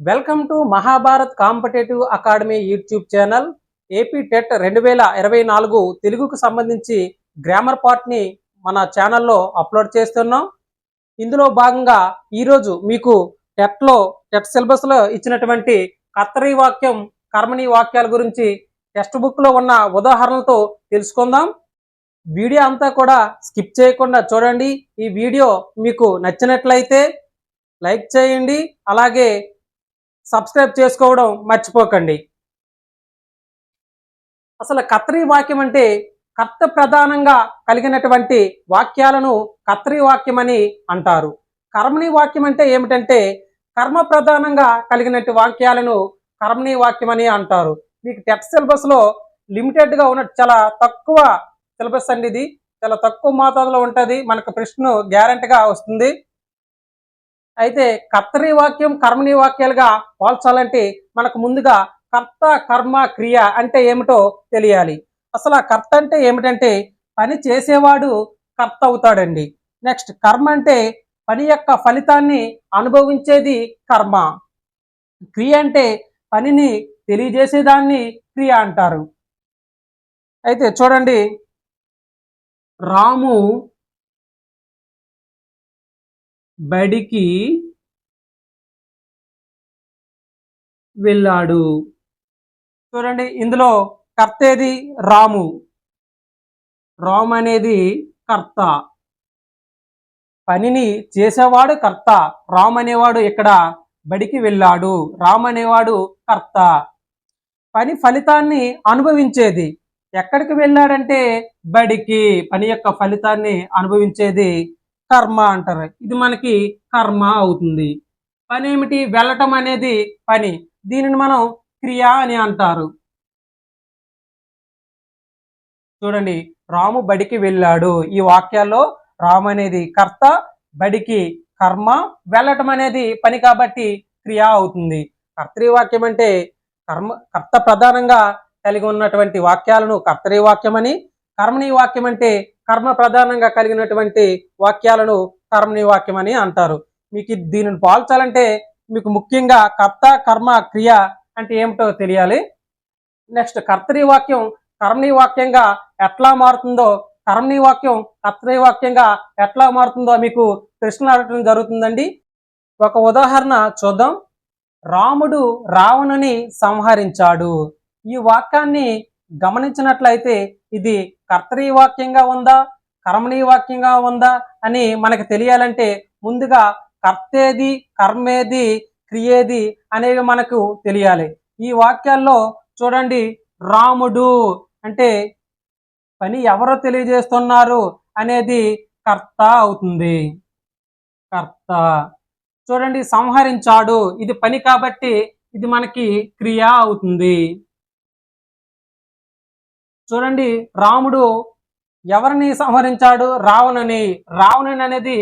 Welcome to Mahabharat competitive academy YouTube channel. AP TET రెండు వేల ఇరవై నాలుగు తెలుగుకు సంబంధించి గ్రామర్ పార్ట్ని మన ఛానల్లో అప్లోడ్ చేస్తున్నాం. ఇందులో భాగంగా ఈరోజు మీకు టెట్లో టెట్ సిలబస్లో ఇచ్చినటువంటి కత్తరి వాక్యం కర్మణి వాక్యాల గురించి టెక్స్ట్ బుక్లో ఉన్న ఉదాహరణలతో తెలుసుకుందాం. వీడియో అంతా కూడా స్కిప్ చేయకుండా చూడండి. ఈ వీడియో మీకు నచ్చినట్లయితే లైక్ చేయండి. అలాగే సబ్స్క్రైబ్ చేసుకోవడం మర్చిపోకండి. అసలు కత్రి వాక్యం అంటే కర్త ప్రధానంగా కలిగినటువంటి వాక్యాలను కత్రి వాక్యం అని అంటారు. కర్మణి వాక్యం అంటే ఏమిటంటే కర్మ ప్రధానంగా కలిగినట్టు వాక్యాలను కర్మణి వాక్యం అని అంటారు. మీకు టెక్స్ట్ సిలబస్లో లిమిటెడ్గా ఉన్న చాలా తక్కువ సిలబస్ అండి ఇది. చాలా తక్కువ మోతాదులో ఉంటుంది. మనకు ప్రశ్న గ్యారంటీగా వస్తుంది. అయితే కర్తరి వాక్యం కర్మని వాక్యాలుగా పోల్చాలంటే మనకు ముందుగా కర్త కర్మ క్రియ అంటే ఏమిటో తెలియాలి. అసలు ఆ కర్త అంటే ఏమిటంటే పని చేసేవాడు కర్త అవుతాడండి. నెక్స్ట్ కర్మ అంటే పని యొక్క ఫలితాన్ని అనుభవించేది కర్మ. క్రియ అంటే పనిని తెలియజేసేదాన్ని క్రియ అంటారు. అయితే చూడండి రాము బడికి వెళ్ళాడు. చూడండి ఇందులో కర్త ఏది? రాము. రాము అనేది కర్త. పనిని చేసేవాడు కర్త. రామ్ అనేవాడు ఇక్కడ బడికి వెళ్ళాడు. రామ్ అనేవాడు కర్త. పని ఫలితాన్ని అనుభవించేది. ఎక్కడికి వెళ్ళాడంటే బడికి. పని యొక్క ఫలితాన్ని అనుభవించేది కర్మ అంటారు. ఇది మనకి కర్మ అవుతుంది. పని ఏమిటి? వెళ్ళటం అనేది పని. దీనిని మనం క్రియ అని అంటారు. చూడండి రాము బడికి వెళ్ళాడు. ఈ వాక్యాల్లో రాము అనేది కర్త బడికి కర్మ వెళ్ళటం అనేది పని కాబట్టి క్రియ అవుతుంది. కర్తృవాక్యం అంటే కర్మ కర్త ప్రధానంగా కలిగి ఉన్నటువంటి వాక్యాలను కర్తరి వాక్యం అని కర్మణి వాక్యం అంటే కర్మ ప్రధానంగా కలిగినటువంటి వాక్యాలను కర్మని వాక్యం అని అంటారు. మీకు దీనిని పోల్చాలంటే మీకు ముఖ్యంగా కర్త కర్మ క్రియ అంటే ఏమిటో తెలియాలి. నెక్స్ట్ కర్తనీ వాక్యం కర్మని వాక్యంగా ఎట్లా మారుతుందో కర్మని వాక్యం కర్తనీ వాక్యంగా ఎట్లా మారుతుందో మీకు ప్రశ్నలు అడగడం జరుగుతుందండి. ఒక ఉదాహరణ చూద్దాం. రాముడు రావణుని సంహరించాడు. ఈ వాక్యాన్ని గమనించినట్లయితే ఇది కర్తరీ వాక్యంగా ఉందా? కర్మణీ వాక్యంగా ఉందా? అని మనకు తెలియాలంటే ముందుగా కర్తేది కర్మేది క్రియేది అనేవి మనకు తెలియాలి. ఈ వాక్యాల్లో చూడండి రాముడు అంటే పని ఎవరో తెలియజేస్తున్నారు అనేది కర్త అవుతుంది. కర్త. చూడండి సంహరించాడు. ఇది పని కాబట్టి ఇది మనకి క్రియ అవుతుంది. చూడండి రాముడు ఎవరిని సంహరించాడు? రావణుని. రావణుని అనేది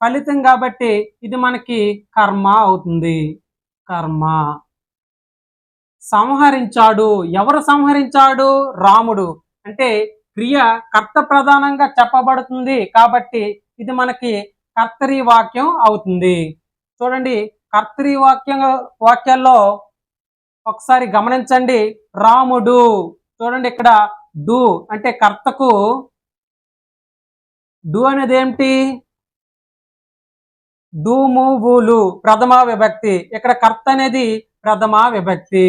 ఫలితం కాబట్టి ఇది మనకి కర్మ అవుతుంది. కర్మ. సంహరించాడు. ఎవరు సంహరించాడు? రాముడు. అంటే క్రియ కర్త ప్రధానంగా చెప్పబడుతుంది కాబట్టి ఇది మనకి కర్తరి వాక్యం అవుతుంది. చూడండి కర్తరి వాక్యం వాక్యాల్లో ఒకసారి గమనించండి. రాముడు. చూడండి ఇక్కడ డు అంటే కర్తకు. డు అనేది ఏమిటి డు మూవులు ప్రథమా విభక్తి. ఇక్కడ కర్త అనేది ప్రథమా విభక్తి.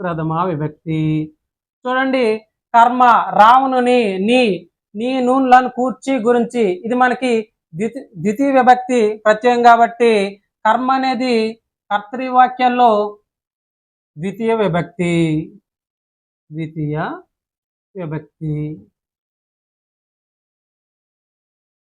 ప్రథమా విభక్తి. చూడండి కర్మ రావణుని నీ నీ నూన్లను కూర్చి గురించి. ఇది మనకి ద్వితీ ద్వితీయ విభక్తి ప్రత్యయం కాబట్టి కర్మ అనేది కర్తరి వాక్యాల్లో ద్వితీయ విభక్తి. ద్వితీయ విభక్తి.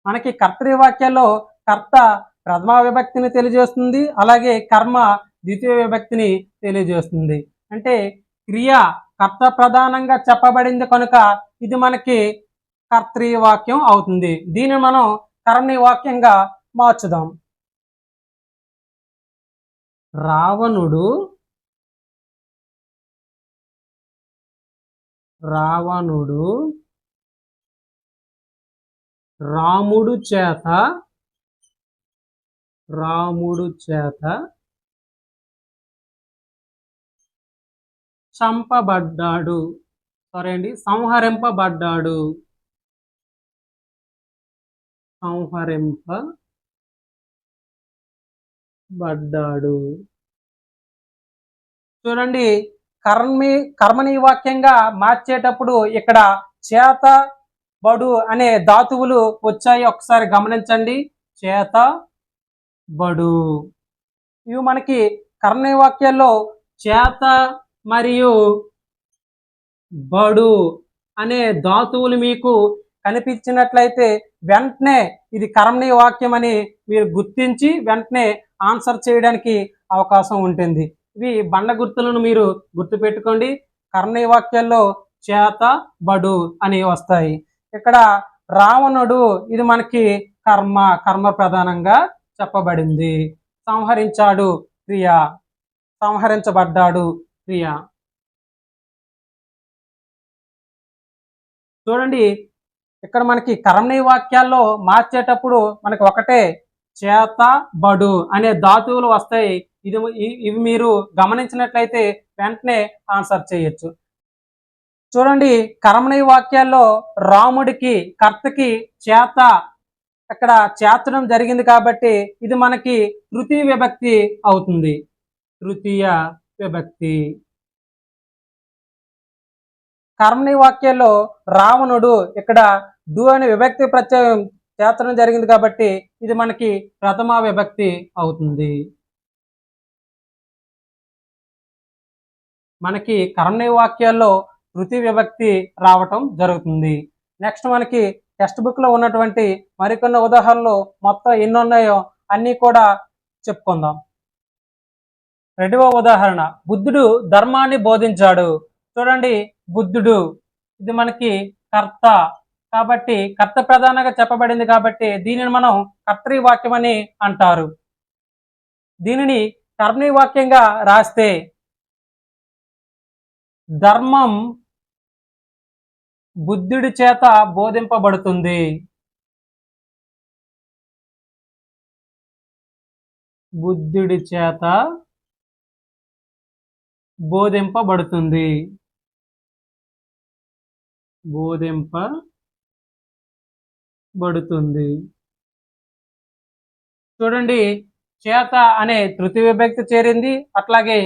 మనకి కర్తరి వాక్యాల్లో కర్త ప్రథమ విభక్తిని తెలియజేస్తుంది అలాగే కర్మ ద్వితీయ విభక్తిని తెలియజేస్తుంది. అంటే క్రియ కర్త ప్రధానంగా చెప్పబడింది కనుక ఇది మనకి కర్తృవాక్యం అవుతుంది. దీన్ని మనం కర్మని వాక్యంగా మార్చుదాం. రావణుడు రావణుడు రాముడు చేత రాముడు చేత చంపబడ్డాడు. సారీ అండి సంహరింపబడ్డాడు. సంహరింపబడ్డాడు. చూడండి కర్మి కర్మని వాక్యంగా మార్చేటప్పుడు ఇక్కడ చేత బడు అనే ధాతువులు వచ్చాయి. ఒకసారి గమనించండి. చేత బడు ఇవి మనకి కర్ణ వాక్యాల్లో చేత మరియు బడు అనే ధాతువులు మీకు కనిపించినట్లయితే వెంటనే ఇది కర్మణీయ వాక్యం అని మీరు గుర్తించి వెంటనే ఆన్సర్ చేయడానికి అవకాశం ఉంటుంది. ఇవి బండ గుర్తులను మీరు గుర్తుపెట్టుకోండి. కర్ణయ వాక్యాల్లో చేత బడు అని వస్తాయి. ఇక్కడ రావణుడు ఇది మనకి కర్మ కర్మ ప్రధానంగా చెప్పబడింది. సంహరించాడు క్రియ సంహరించబడ్డాడు క్రియ. చూడండి ఇక్కడ మనకి కర్మణీయ వాక్యాల్లో మార్చేటప్పుడు మనకి ఒకటే చేత బడు అనే ధాతువులు వస్తాయి. ఇది ఇవి మీరు గమనించినట్లయితే వెంటనే ఆన్సర్ చేయొచ్చు. చూడండి కరమణి వాక్యాల్లో రాముడికి కర్తకి చేత అక్కడ చేర్చడం జరిగింది కాబట్టి ఇది మనకి తృతీయ విభక్తి అవుతుంది. తృతీయ విభక్తి. కర్మణి వాక్యాల్లో రావణుడు ఇక్కడ దు అనే విభక్తి ప్రత్యయం చేర్చడం జరిగింది కాబట్టి ఇది మనకి ప్రథమ విభక్తి అవుతుంది. మనకి కర్మణి వాక్యాల్లో తృతీయ విభక్తి రావటం జరుగుతుంది. నెక్స్ట్ మనకి టెక్స్ట్ బుక్లో ఉన్నటువంటి మరికొన్ని ఉదాహరణలు మొత్తం ఎన్ని ఉన్నాయో అన్నీ కూడా చెప్పుకుందాం. రెండవ ఉదాహరణ బుద్ధుడు ధర్మాన్ని బోధించాడు. చూడండి బుద్ధుడు ఇది మనకి కర్త. కాబట్టి కర్త ప్రధానంగా చెప్పబడింది కాబట్టి దీనిని మనం కర్తరి వాక్యం అని అంటారు. దీనిని కర్ణీ వాక్యంగా రాస్తే ధర్మం బుద్ధుడి చేత బోధింపబడుతుంది. బుద్ధుడి చేత బోధింపబడుతుంది. బోధింపబడుతుంది. చూడండి చేత అనే తృతీయ విభక్తి చేరింది అట్లాగే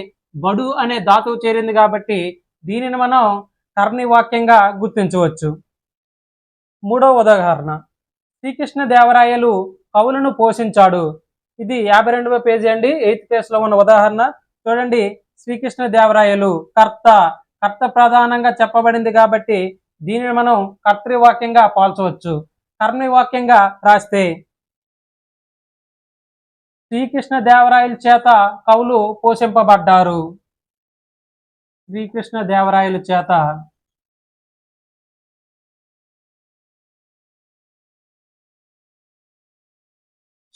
బడు అనే ధాతువు చేరింది కాబట్టి దీనిని మనం కర్ణి వాక్యంగా గుర్తించవచ్చు. మూడవ ఉదాహరణ. శ్రీకృష్ణ దేవరాయలు కవులను పోషించాడు. ఇది యాభై రెండవ పేజీ అండి. ఎయిత్ పేజ్లో ఉన్న ఉదాహరణ. చూడండి శ్రీకృష్ణ దేవరాయలు కర్త. కర్త ప్రధానంగా చెప్పబడింది కాబట్టి దీనిని మనం కర్తృవాక్యంగా పాల్చవచ్చు. కర్ణి వాక్యంగా రాస్తే శ్రీకృష్ణ దేవరాయల చేత కవులు పోషింపబడ్డారు. శ్రీకృష్ణ దేవరాయల చేత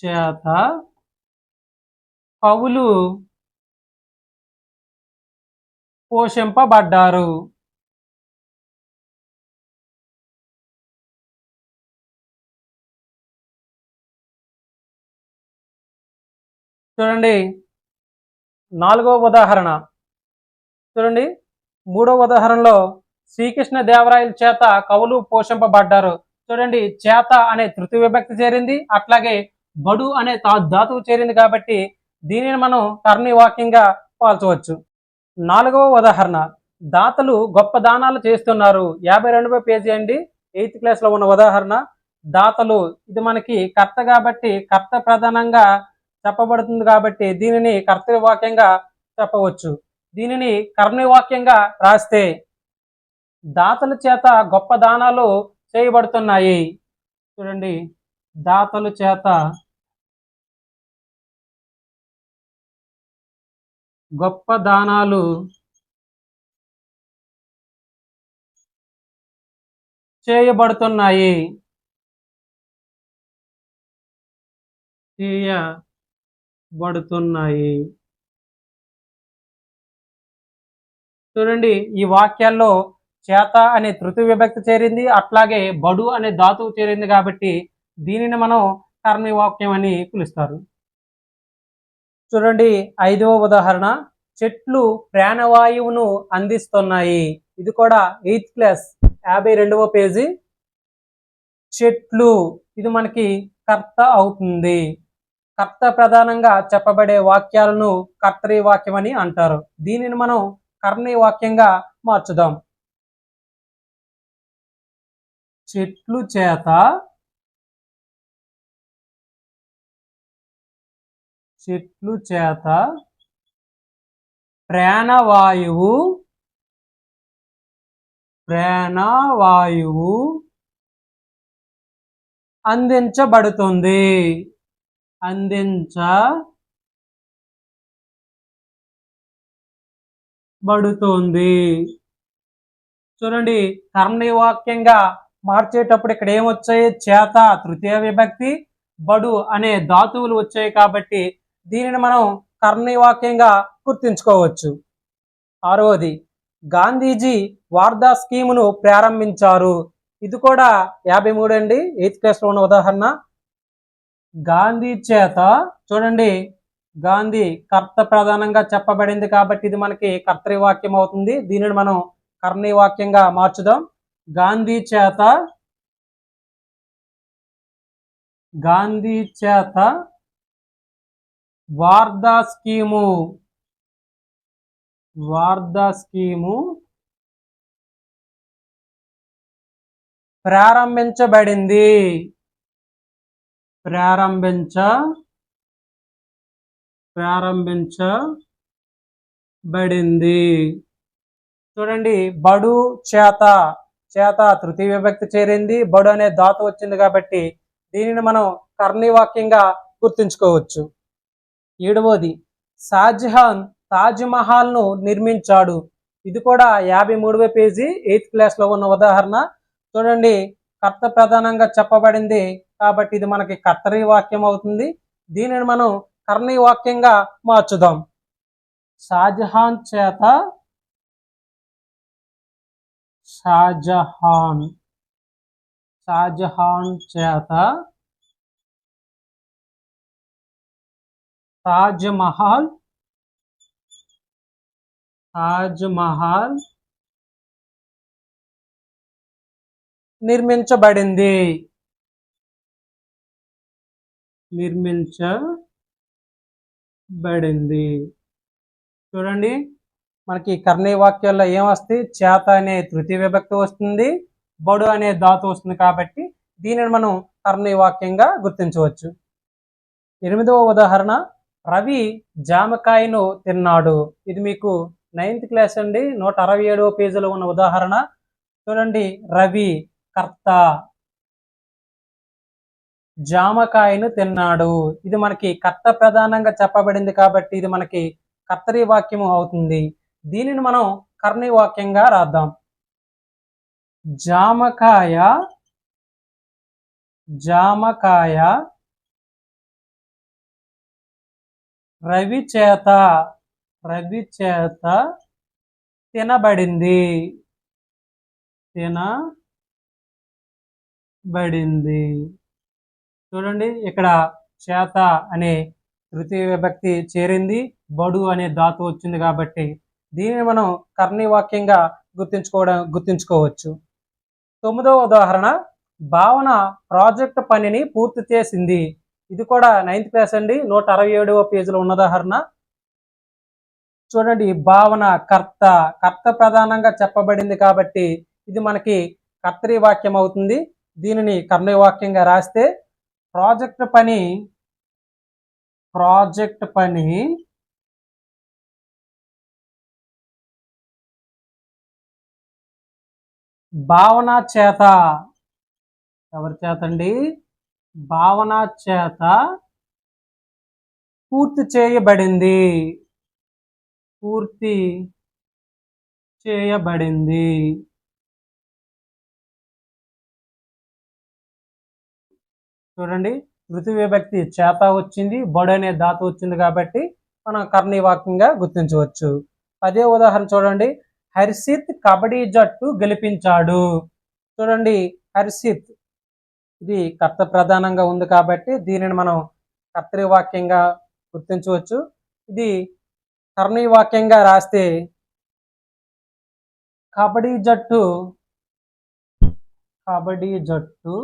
చేత కవులు పోషింపబడ్డారు. చూడండి నాలుగవ ఉదాహరణ. చూడండి. మూడవ ఉదాహరణలో శ్రీకృష్ణ దేవరాయల చేత కవులు పోషింపబడ్డారు. చూడండి చేత అనే తృతీయ విభక్తి చేరింది అట్లాగే బడు అనే తా ధాతువు చేరింది కాబట్టి దీనిని మనం కర్ణి వాక్యంగా పాల్చవచ్చు. నాలుగవ ఉదాహరణ దాతలు గొప్ప దానాలు చేస్తున్నారు. యాభై రెండవ పేజీ అండి. ఎయిత్ క్లాస్లో ఉన్న ఉదాహరణ దాతలు ఇది మనకి కర్త కాబట్టి కర్త ప్రధానంగా చెప్పబడుతుంది కాబట్టి దీనిని కర్తవ్య వాక్యంగా చెప్పవచ్చు. దీనిని కర్మవాక్యంగా రాస్తే దాతల చేత గొప్ప దానాలు చేయబడుతున్నాయి. చూడండి. దాతల చేత గొప్ప దానాలు చేయబడుతున్నాయి. చేయబడుతున్నాయి చూడండి ఈ వాక్యాల్లో చేత అనే తృతీయ విభక్తి చేరింది అట్లాగే బడు అనే ధాతువు చేరింది కాబట్టి దీనిని మనం కర్మి వాక్యం అని పిలుస్తారు. చూడండి ఐదవ ఉదాహరణ చెట్లు ప్రాణవాయువును అందిస్తున్నాయి. ఇది కూడా ఎయిత్ క్లాస్ యాభై రెండవ పేజీ. చెట్లు ఇది మనకి కర్త అవుతుంది. కర్త ప్రధానంగా చెప్పబడే వాక్యాలను కర్తరీ వాక్యం అని అంటారు. దీనిని మనం వాక్యంగా మార్చుదాం. చెట్లు చేత చెట్లు చేత ప్రాణవాయువు ప్రాణవాయువు అందించబడుతుంది. అందించ అందించబడుతుంది చూడండి కర్మని వాక్యంగా మార్చేటప్పుడు ఇక్కడ ఏమొచ్చాయి? చేత తృతీయ విభక్తి బడు అనే ధాతువులు వచ్చాయి కాబట్టి దీనిని మనం కర్మని వాక్యంగా గుర్తుంచుకోవచ్చు. ఆరవది గాంధీజీ వార్దా స్కీమును ప్రారంభించారు. ఇది కూడా యాభై మూడు అండి ఎయిత్ క్లాస్లో ఉన్న ఉదాహరణ. గాంధీ చేత చూడండి గాంధీ కర్త ప్రధానంగా చెప్పబడింది కాబట్టి ఇది మనకి కర్తృవాక్యం అవుతుంది. దీనిని మనం కర్ణీ వాక్యంగా మార్చుదాం. గాంధీ చేత గాంధీ చేత వార్దా స్కీము వార్దా స్కీము ప్రారంభించబడింది. ప్రారంభించ ప్రారంభించబడింది. చూడండి బడు చేత చేత తృతీయ విభక్తి చేరింది. బడు అనే ధాతు వచ్చింది కాబట్టి దీనిని మనం కర్ణీ వాక్యంగా గుర్తుంచుకోవచ్చు. ఏడవది షాజహాన్ తాజ్ మహల్ను నిర్మించాడు. ఇది కూడా యాభై మూడవ పేజీ ఎయిత్ క్లాస్లో ఉన్న ఉదాహరణ. చూడండి కర్త ప్రధానంగా చెప్పబడింది కాబట్టి ఇది మనకి కర్తరీ వాక్యం అవుతుంది. దీనిని మనం కర్ణీ వాక్యంగా మార్చుదాం. షాజహాన్ చేత షాజహాన్ షాజహాన్ చేత తాజ్మహల్ తాజ్మహల్ నిర్మించబడింది. నిర్మించ బడింది చూడండి మనకి కర్ణయ వాక్యాల్లో ఏమొస్తాయి? చేత అనే తృతీయ విభక్తి వస్తుంది బడు అనే ధాతు వస్తుంది కాబట్టి దీనిని మనం కర్ణయ వాక్యంగా గుర్తించవచ్చు. ఎనిమిదవ ఉదాహరణ రవి జామకాయను తిన్నాడు. ఇది మీకు నైన్త్ క్లాస్ అండి నూట అరవై ఏడవ పేజీలో ఉన్న ఉదాహరణ. చూడండి రవి కర్త జామకాయను తిన్నాడు. ఇది మనకి కర్త ప్రధానంగా చెప్పబడింది కాబట్టి ఇది మనకి కర్తరి వాక్యము అవుతుంది. దీనిని మనం కర్ణి వాక్యంగా రాద్దాం. జామకాయ జామకాయ రవి చేత రవి చేత తినబడింది. తినబడింది. చూడండి ఇక్కడ చేత అనే తృతీయ విభక్తి చేరింది. బడు అనే ధాతు వచ్చింది కాబట్టి దీనిని మనం కర్ణీ వాక్యంగా గుర్తించుకోవడం గుర్తించుకోవచ్చు. తొమ్మిదవ ఉదాహరణ భావన ప్రాజెక్ట్ పనిని పూర్తి చేసింది. ఇది కూడా నైన్త్ క్లాస్ అండి నూట అరవై ఏడవ పేజీలో ఉన్న ఉదాహరణ చూడండి భావన కర్త కర్త ప్రధానంగా చెప్పబడింది కాబట్టి ఇది మనకి కర్తరీ వాక్యం అవుతుంది. దీనిని కర్ణవాక్యంగా రాస్తే ప్రాజెక్ట్ పని ప్రాజెక్ట్ పని భావన చేత ఎవరి చేత అండి భావన చేత పూర్తి చేయబడింది. పూర్తి చేయబడింది. చూడండి. మృతి విభక్తి చేత వచ్చింది బడు అనే ధాతు వచ్చింది కాబట్టి మనం కర్ణీవాక్యంగా గుర్తించవచ్చు. అదే ఉదాహరణ చూడండి. హర్షిత్ కబడ్డీ జట్టు గెలిపించాడు. చూడండి హర్షిత్ ఇది కర్త ప్రధానంగా ఉంది కాబట్టి దీనిని మనం కర్తృవాక్యంగా గుర్తించవచ్చు. ఇది కర్ణీ వాక్యంగా రాస్తే కబడ్డీ జట్టు కబడ్డీ జట్టు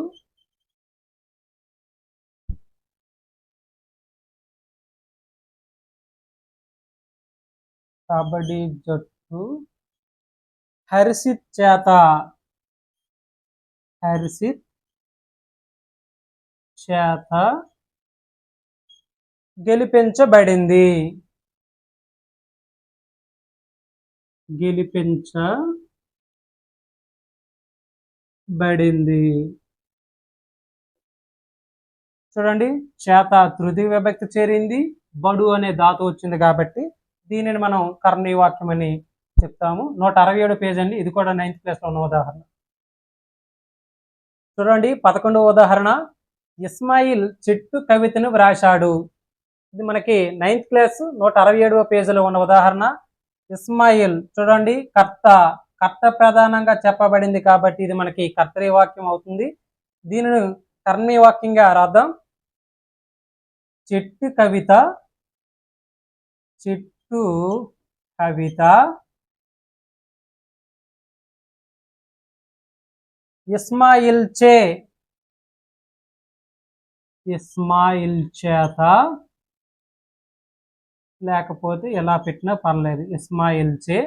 కబడ్డీ జట్టు. హర్షిత్ చేత. హర్షిత్ చేత గెలిపించబడింది. గెలిపించబడింది. చూడండి చేత తృతీయ విభక్తి చేరింది. బడు అనే ధాతు వచ్చింది కాబట్టి దీనిని మనం కర్ణీ వాక్యం అని చెప్తాము. నూట అరవై ఏడు పేజ్ అండి ఇది కూడా నైన్త్ క్లాస్లో ఉన్న ఉదాహరణ. చూడండి. పదకొండవ ఉదాహరణ. ఇస్మాయిల్ చెట్టు కవితను వ్రాశాడు. ఇది మనకి నైన్త్ క్లాస్ నూట అరవై ఏడవ పేజీలో ఉన్న ఉదాహరణ. ఇస్మాయిల్ చూడండి. కర్త. కర్త ప్రధానంగా చెప్పబడింది కాబట్టి ఇది మనకి కర్తరీ వాక్యం అవుతుంది. దీనిని కర్ణీ వాక్యంగా రాద్దాం. చెట్టు కవిత. చెట్టు కవిత ఇస్మాయిల్ చే ఇస్మాయిల్ చేత లేకపోతే ఎలా పెట్టినా పర్లేదు. ఇస్మాయిల్ చే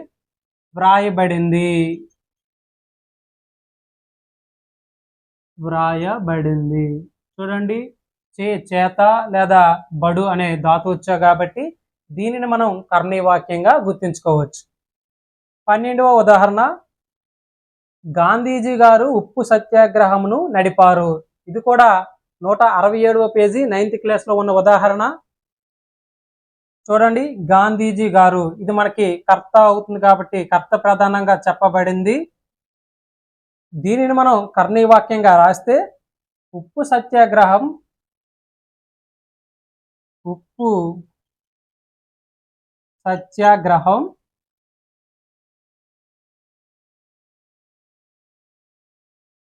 వ్రాయబడింది. వ్రాయబడింది. చూడండి. చే చేత లేదా బడు అనే ధాతు వచ్చా కాబట్టి దీనిని మనం కర్ణీవాక్యంగా గుర్తుంచుకోవచ్చు. గుర్తించుకోవచ్చు పన్నెండవ ఉదాహరణ. గాంధీజీ గారు ఉప్పు సత్యాగ్రహమును నడిపారు. ఇది కూడా నూట అరవై ఏడవ పేజీ నైన్త్ క్లాస్లో ఉన్న ఉదాహరణ. చూడండి గాంధీజీ గారు. ఇది మనకి కర్త అవుతుంది కాబట్టి కర్త ప్రధానంగా చెప్పబడింది. దీనిని మనం కర్ణీవాక్యంగా రాస్తే ఉప్పు సత్యాగ్రహం ఉప్పు సత్యాగ్రహం.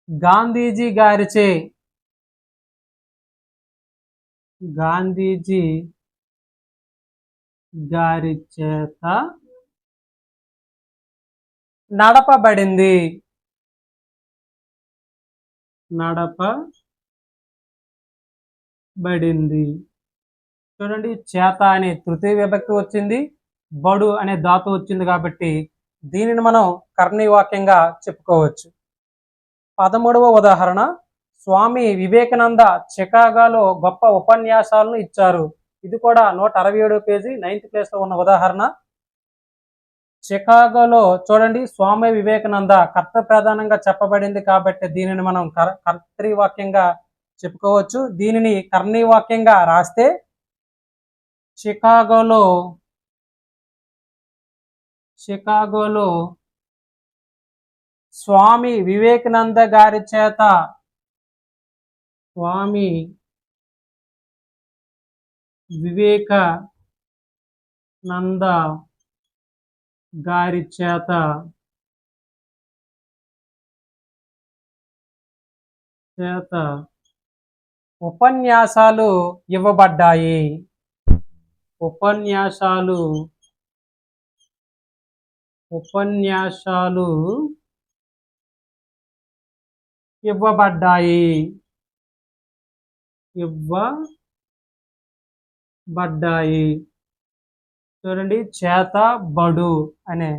గాంధీజీ గారిచే గాంధీజీ గారి చేత నడపబడింది. నడపబడింది. చూడండి చేత అనే తృతీయ విభక్తి వచ్చింది. బడు అనే ధాతు వచ్చింది కాబట్టి దీనిని మనం కర్ణీవాక్యంగా చెప్పుకోవచ్చు. పదమూడవ ఉదాహరణ స్వామి వివేకానంద చికాగోలో గొప్ప ఉపన్యాసాలను ఇచ్చారు. ఇది కూడా నూట అరవై ఏడో పేజీ నైన్త్ ప్లేస్లో ఉన్న ఉదాహరణ. చికాగోలో చూడండి స్వామి వివేకానంద కర్త ప్రధానంగా చెప్పబడింది కాబట్టి దీనిని మనం కర్ కర్తీ వాక్యంగా చెప్పుకోవచ్చు. దీనిని కర్ణీవాక్యంగా రాస్తే చికాగోలో చికాగోలో స్వామి వివేకానంద గారి చేత స్వామి వివేకానంద గారి చేత చేత ఉపన్యాసాలు ఇవ్వబడ్డాయి. ఉపన్యాసాలు ఉపన్యాసాలు ఇవ్వబడ్డాయి. ఇవ్వబడ్డాయి. చూడండి చేత బడు అనే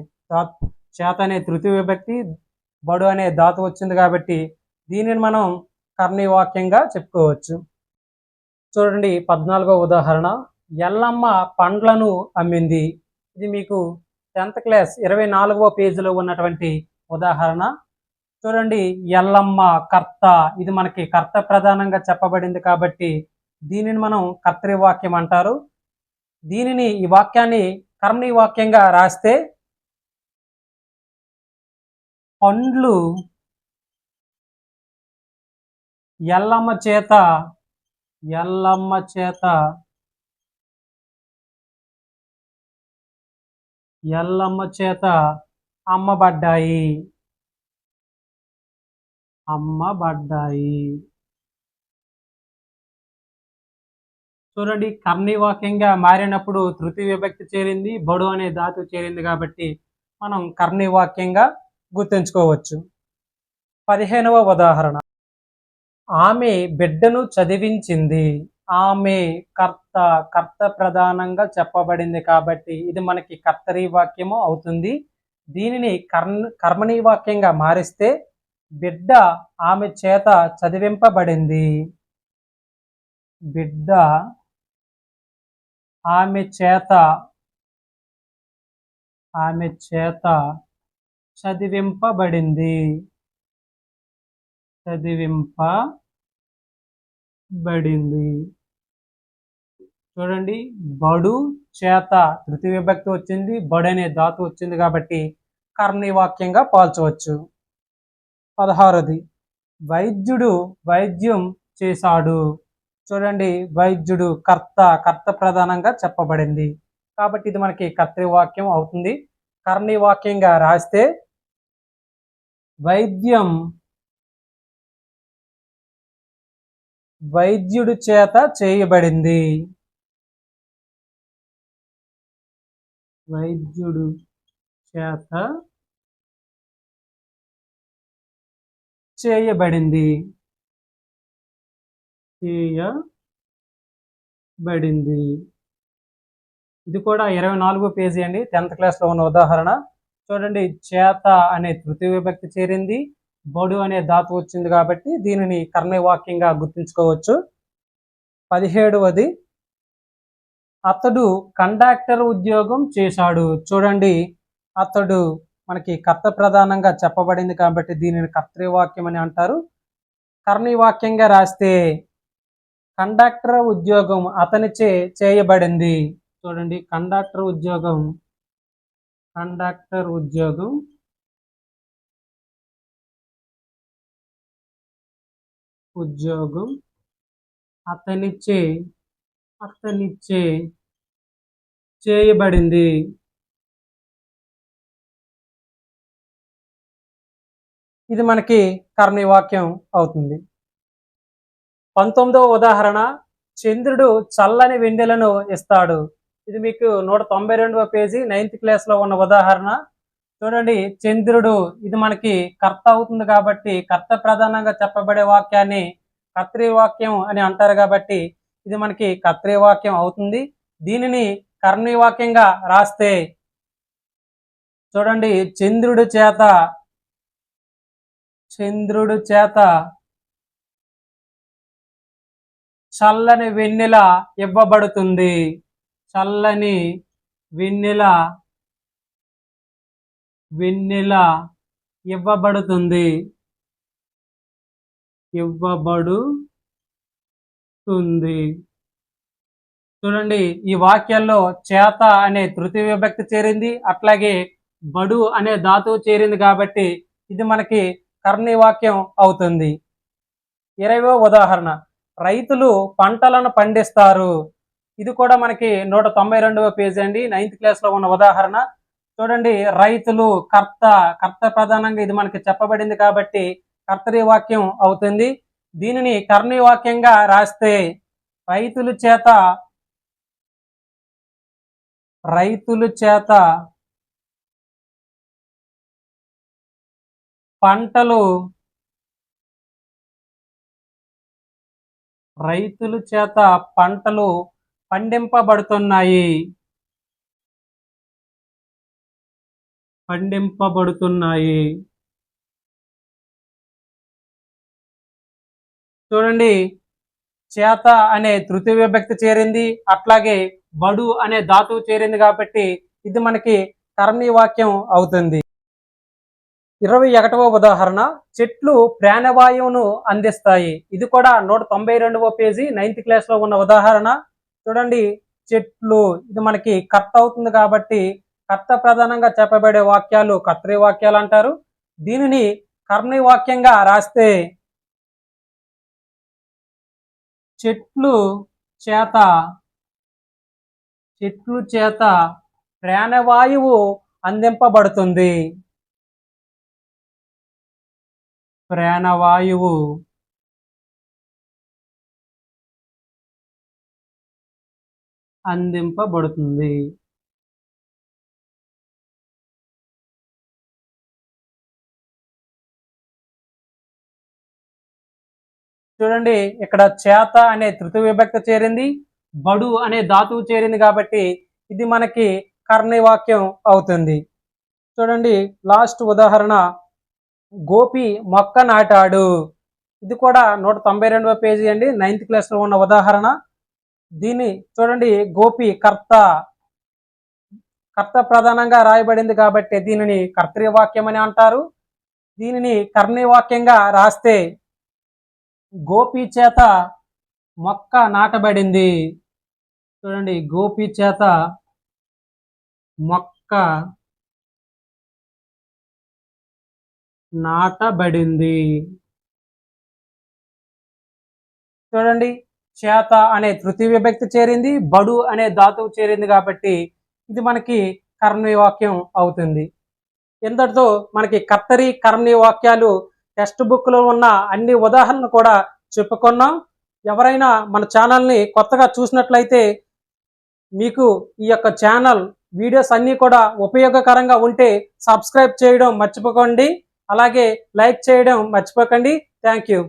చేత అనే తృతీయ విభక్తి బడు అనే ధాతు వచ్చింది కాబట్టి దీనిని మనం కర్ణివాక్యంగా చెప్పుకోవచ్చు. చూడండి పద్నాలుగో ఉదాహరణ. ఎల్లమ్మ పండ్లను అమ్మింది. ఇది మీకు టెన్త్ క్లాస్ ఇరవై నాలుగవ పేజీలో ఉన్నటువంటి ఉదాహరణ. చూడండి ఎల్లమ్మ కర్త ఇది మనకి కర్త ప్రధానంగా చెప్పబడింది కాబట్టి దీనిని మనం కర్తరి వాక్యం అంటారు. దీనిని ఈ వాక్యాన్ని కర్మణి వాక్యంగా రాస్తే పండ్లు ఎల్లమ్మ చేత ఎల్లమ్మ చేత ఎల్లమ్మ చేత అమ్మబడ్డాయి. అమ్మబడ్డాయి. చూడండి కర్ణివాక్యంగా మారినప్పుడు తృతీయ విభక్తి చేరింది బడు అనే ధాతు చేరింది కాబట్టి మనం కర్ణివాక్యంగా గుర్తుంచుకోవచ్చు. పదిహేనవ ఉదాహరణ. ఆమె బిడ్డను చదివించింది. ఆమె కర్త కర్త ప్రధానంగా చెప్పబడింది కాబట్టి ఇది మనకి కర్తరీ వాక్యము అవుతుంది. దీనిని కర్ణ కర్మణీ వాక్యంగా మారిస్తే బిడ్డ ఆమె చేత చదివింపబడింది. బిడ్డ ఆమె చేత ఆమె చేత చదివింపబడింది. చదివింపబడింది. చూడండి బడు చేత తృతీయ విభక్తి వచ్చింది బడు అనే ధాతు వచ్చింది కాబట్టి కర్ణి వాక్యంగా పాల్చవచ్చు. పదహారది వైద్యుడు వైద్యం చేశాడు. చూడండి వైద్యుడు కర్త కర్త ప్రధానంగా చెప్పబడింది. కాబట్టి ఇది మనకి కర్తృవాక్యం అవుతుంది. కర్ణి వాక్యంగా రాస్తే వైద్యం వైద్యుడి చేత చేయబడింది. వైద్యుడు చేత చేయబడింది. చేయబడింది. ఇది కూడా ఇరవై నాలుగో పేజీ అండి. టెన్త్ క్లాస్లో ఉన్న ఉదాహరణ. చూడండి చేత అనే తృతీయ విభక్తి చేరింది. బడు అనే ధాతు వచ్చింది కాబట్టి దీనిని కర్ణవాక్యంగా గుర్తుంచుకోవచ్చు. పదిహేడవది అతడు కండక్టర్ ఉద్యోగం చేశాడు. చూడండి అతడు మనకి కర్త ప్రధానంగా చెప్పబడింది కాబట్టి దీనిని కర్తృవాక్యం అని అంటారు. కర్ణివాక్యంగా రాస్తే కండక్టర్ ఉద్యోగం అతనిచే చేయబడింది. చూడండి కండక్టర్ ఉద్యోగం కండక్టర్ ఉద్యోగం. ఉద్యోగం అతనిచే అతనిచ్చే చేయబడింది. ఇది మనకి కర్ణివాక్యం అవుతుంది. పంతొమ్మిదవ ఉదాహరణ చంద్రుడు చల్లని వెండెలను ఇస్తాడు. ఇది మీకు నూట తొంభై రెండవ పేజీ నైన్త్ క్లాస్లో ఉన్న ఉదాహరణ. చూడండి చంద్రుడు ఇది మనకి కర్త అవుతుంది కాబట్టి కర్త ప్రధానంగా చెప్పబడే వాక్యాన్ని కర్తృవాక్యం అని అంటారు కాబట్టి ఇది మనకి కర్తృవాక్యం అవుతుంది. దీనిని కర్ణివాక్యంగా రాస్తే చూడండి చంద్రుడు చేత చంద్రుడు చేత చల్లని వెన్నెల ఇవ్వబడుతుంది. చల్లని వెన్నెల వెన్నెల ఇవ్వబడుతుంది. ఇవ్వబడు ఉంది చూడండి ఈ వాక్యాల్లో చేత అనే తృతీయ విభక్తి చేరింది అట్లాగే బడు అనే ధాతువు చేరింది కాబట్టి ఇది మనకి కర్ణి వాక్యం అవుతుంది. ఇరవై ఉదాహరణ రైతులు పంటలను పండిస్తారు. ఇది కూడా మనకి నూట తొంభై రెండవ పేజీ అండి నైన్త్ క్లాస్లో ఉన్న ఉదాహరణ. చూడండి రైతులు కర్త కర్త ప్రధానంగా ఇది మనకి చెప్పబడింది కాబట్టి కర్తరి వాక్యం అవుతుంది. దీనిని కర్ణివాక్యంగా రాస్తే రైతుల చేత రైతుల చేత పంటలు రైతుల చేత పంటలు పండింపబడుతున్నాయి. పండింపబడుతున్నాయి. చూడండి చేత అనే తృతీయ విభక్తి చేరింది అట్లాగే బడు అనే ధాతువు చేరింది కాబట్టి ఇది మనకి కర్ణీ వాక్యం అవుతుంది. ఇరవై ఒకటవ ఉదాహరణ చెట్లు ప్రాణవాయువును అందిస్తాయి. ఇది కూడా నూట తొంభై రెండవ పేజీ నైన్త్ క్లాస్లో ఉన్న ఉదాహరణ. చూడండి చెట్లు ఇది మనకి కర్త అవుతుంది కాబట్టి కర్త ప్రధానంగా చెప్పబడే వాక్యాలు కర్తరి వాక్యాలు అంటారు. దీనిని కర్మీ వాక్యంగా రాస్తే చెట్లు చేత చెట్లు చేత ప్రాణవాయువు అందింపబడుతుంది. ప్రాణవాయువు అందింపబడుతుంది. చూడండి ఇక్కడ చేత అనే తృతీయ విభక్తి చేరింది బడు అనే ధాతువు చేరింది కాబట్టి ఇది మనకి కర్ణివాక్యం అవుతుంది. చూడండి లాస్ట్ ఉదాహరణ గోపి మొక్క నాటాడు. ఇది కూడా నూట తొంభై రెండవ పేజీ అండి నైన్త్ క్లాస్లో ఉన్న ఉదాహరణ. దీన్ని చూడండి గోపి కర్త. కర్త ప్రధానంగా రాయబడింది కాబట్టి దీనిని కర్తృవాక్యం అని అంటారు. దీనిని కర్ణి వాక్యంగా రాస్తే గోపి చేత మొక్క నాటబడింది. చూడండి గోపి చేత మొక్క నాటబడింది. చూడండి చేత అనే తృతీయ విభక్తి చేరింది బడు అనే ధాతువు చేరింది కాబట్టి ఇది మనకి కర్ణి వాక్యం అవుతుంది. ఇంతటితో మనకి కర్తరి కర్ణి వాక్యాలు టెక్స్ట్ బుక్లో ఉన్న అన్ని ఉదాహరణలు కూడా చెప్పుకున్నాం. ఎవరైనా మన ఛానల్ని కొత్తగా చూసినట్లయితే మీకు ఈ యొక్క ఛానల్ వీడియోస్ అన్నీ కూడా ఉపయోగకరంగా ఉంటే సబ్స్క్రైబ్ చేయడం మర్చిపోకండి. అలాగే లైక్ చేయడం మర్చిపోకండి. Thank you.